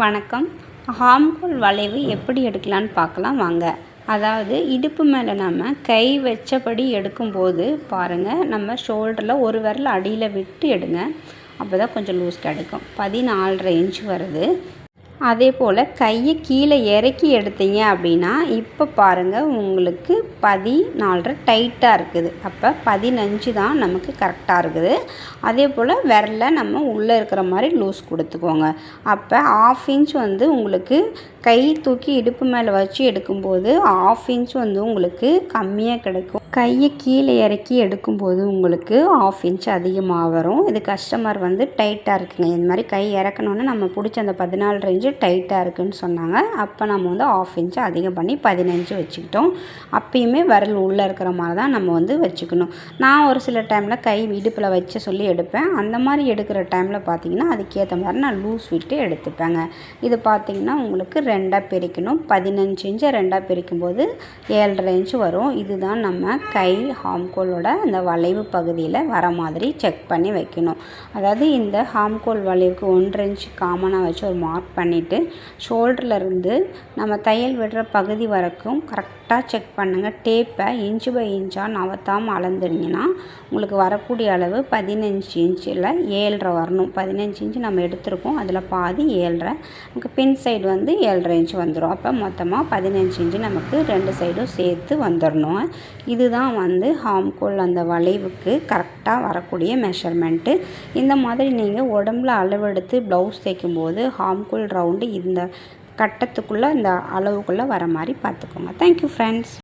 வணக்கம். ஹாம்கோல் வளைவு எப்படி எடுக்கலான்னு பார்க்கலாம் வாங்க. அதாவது இடுப்பு மேலே நம்ம கை வச்சபடி எடுக்கும்போது பாருங்கள் நம்ம ஷோல்டரில் ஒரு விரல் அடியில் விட்டு எடுங்க. அப்போ தான் கொஞ்சம் லூஸ் கிடைக்கும். பதினாலரை இன்ச் வருது. அதே போல் கையை கீழே இறக்கி எடுத்தீங்க அப்படின்னா இப்போ பாருங்கள் உங்களுக்கு பதினாலரை டைட்டாக இருக்குது. அப்போ பதினஞ்சு தான் நமக்கு கரெக்டாக இருக்குது. அதே போல் விரல நம்ம உள்ளே இருக்கிற மாதிரி லூஸ் கொடுத்துக்கோங்க. அப்போ ஆஃப் இன்ச் வந்து உங்களுக்கு கை தூக்கி இடுப்பு மேலே வச்சு எடுக்கும்போது ஆஃப் இன்ச் வந்து உங்களுக்கு கம்மியாக கிடைக்கும். கையை கீழே இறக்கி எடுக்கும்போது உங்களுக்கு ஆஃப் இன்ச் அதிகமாக வரும். இது கஸ்டமர் வந்து டைட்டாக இருக்குங்க. இந்த மாதிரி கை இறக்கணுன்னு நம்ம பிடிச்ச அந்த பதினாலு ரேஞ்சு டைட்டாக இருக்குதுன்னு சொன்னாங்க. அப்போ நம்ம வந்து ஆஃப் இன்ச்சு அதிகம் பண்ணி பதினஞ்சு வச்சுக்கிட்டோம். அப்பயுமே விரல் உள்ளே இருக்கிற மாதிரி தான் நம்ம வந்து வச்சுக்கணும். நான் ஒரு சில டைமில் கை இடுப்பில் வச்சு சொல்லி எடுப்பேன். அந்த மாதிரி எடுக்கிற டைமில் பார்த்தீங்கன்னா அதுக்கேற்ற மாதிரி நான் லூஸ் விட்டு எடுத்துப்பேங்க. இது பார்த்திங்கன்னா உங்களுக்கு ரெண்டாக பிரிக்கணும். பதினஞ்சு இன்ச்சை ரெண்டாக பிரிக்கும்போது ஏழரை இன்ச்சு வரும். இதுதான் நம்ம கை ஹாம்கோலோட அந்த வளைவு பகுதியில் வர மாதிரி செக் பண்ணி வைக்கணும். அதாவது இந்த ஹாம்கோல் வளைவுக்கு ஒன்றரை இன்ச் காமனாக வச்சு ஒரு மார்க் பண்ணிவிட்டு ஷோல்டர்லேருந்து நம்ம தையல் விடுற பகுதி வரைக்கும் கரெக்டாக செக் பண்ணுங்கள் டேப்பை இன்ச்சு பை இன்ச்சாக நவத்தாமல் அளந்துருங்கன்னா உங்களுக்கு வரக்கூடிய அளவு பதினஞ்சு இன்ச்சில் ஏழரை வரணும். பதினஞ்சு இன்ச்சு நம்ம எடுத்திருக்கோம். அதில் பாதி ஏழரை நமக்கு பின் சைடு வந்து ஏழரை இன்ச்சு வந்துடும் அப்போ மொத்தமாக பதினஞ்சு இன்ச்சு நமக்கு ரெண்டு சைடும் சேர்த்து வந்துடணும் இது தான் வந்து ஹாம்கோல் அந்த வளைவுக்கு கரெக்டாக வரக்கூடிய மெஷர்மெண்ட்டு இந்த மாதிரி நீங்கள் உடம்புல அளவெடுத்து ப்ளவுஸ் தைக்கும்போது ஹாம்கோல் ரவுண்டு இந்த கட்டத்துக்குள்ளே இந்த அளவுக்குள்ளே வர மாதிரி பார்த்துக்கோங்க. Thank you friends